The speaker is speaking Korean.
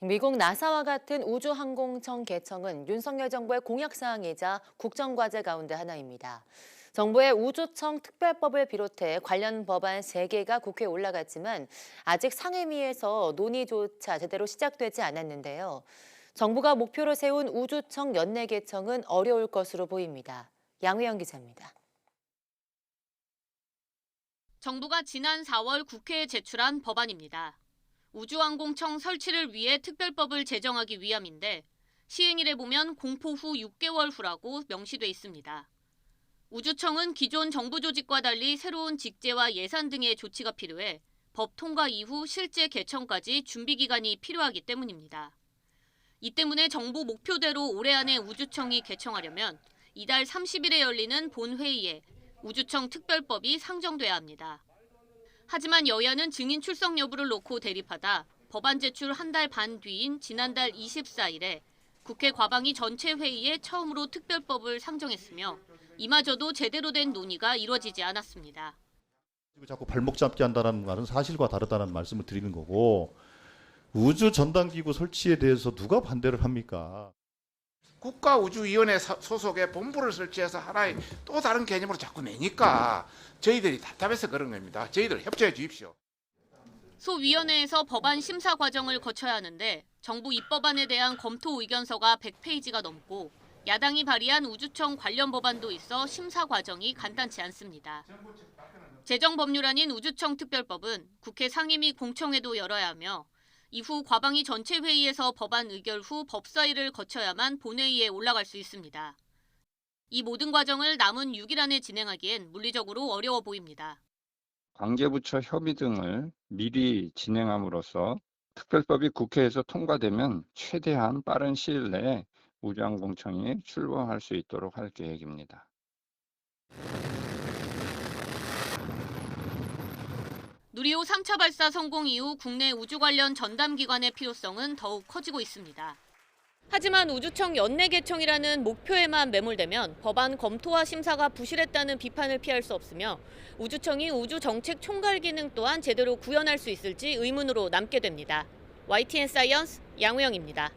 미국 나사와 같은 우주항공청 개청은 윤석열 정부의 공약사항이자 국정과제 가운데 하나입니다. 정부의 우주청 특별법을 비롯해 관련 법안 3개가 국회에 올라갔지만 아직 상임위에서 논의조차 제대로 시작되지 않았는데요. 정부가 목표로 세운 우주청 연내 개청은 어려울 것으로 보입니다. 양회영 기자입니다. 정부가 지난 4월 국회에 제출한 법안입니다. 우주항공청 설치를 위해 특별법을 제정하기 위함인데 시행일에 보면 공포 후 6개월 후라고 명시돼 있습니다. 우주청은 기존 정부 조직과 달리 새로운 직제와 예산 등의 조치가 필요해 법 통과 이후 실제 개청까지 준비 기간이 필요하기 때문입니다. 이 때문에 정부 목표대로 올해 안에 우주청이 개청하려면 이달 30일에 열리는 본회의에 우주청 특별법이 상정돼야 합니다. 하지만 여야는 증인 출석 여부를 놓고 대립하다 법안 제출 한 달 반 뒤인 지난달 24일에 국회 과방위 전체 회의에 처음으로 특별법을 상정했으며 이마저도 제대로 된 논의가 이뤄지지 않았습니다. 자꾸 발목 잡기 한다는 말은 사실과 다르다는 말씀을 드리는 거고 우주 전담 기구 설치에 대해서 누가 반대를 합니까? 국가우주위원회 사- 소속의 본부를 설치해서 하나의 또 다른 개념으로 자꾸 내니까 저희들이 답답해서 그런 겁니다. 저희들 협조해 주십시오. 소위원회에서 법안 심사 과정을 거쳐야 하는데 정부 입법안에 대한 검토 의견서가 100페이지가 넘고 야당이 발의한 우주청 관련 법안도 있어 심사 과정이 간단치 않습니다. 재정 법률안인 우주청 특별법은 국회 상임위 공청회도 열어야 하며 이후 과방위 전체 회의에서 법안 의결 후 법사위를 거쳐야만 본회의에 올라갈 수 있습니다. 이 모든 과정을 남은 6일 안에 진행하기엔 물리적으로 어려워 보입니다. 관계부처 협의 등을 미리 진행함으로써 특별법이 국회에서 통과되면 최대한 빠른 시일 내에 우주항공청이 출범할 수 있도록 할 계획입니다. 누리호 3차 발사 성공 이후 국내 우주 관련 전담 기관의 필요성은 더욱 커지고 있습니다. 하지만 우주청 연내 개청이라는 목표에만 매몰되면 법안 검토와 심사가 부실했다는 비판을 피할 수 없으며 우주청이 우주 정책 총괄 기능 또한 제대로 구현할 수 있을지 의문으로 남게 됩니다. YTN 사이언스 양우영입니다.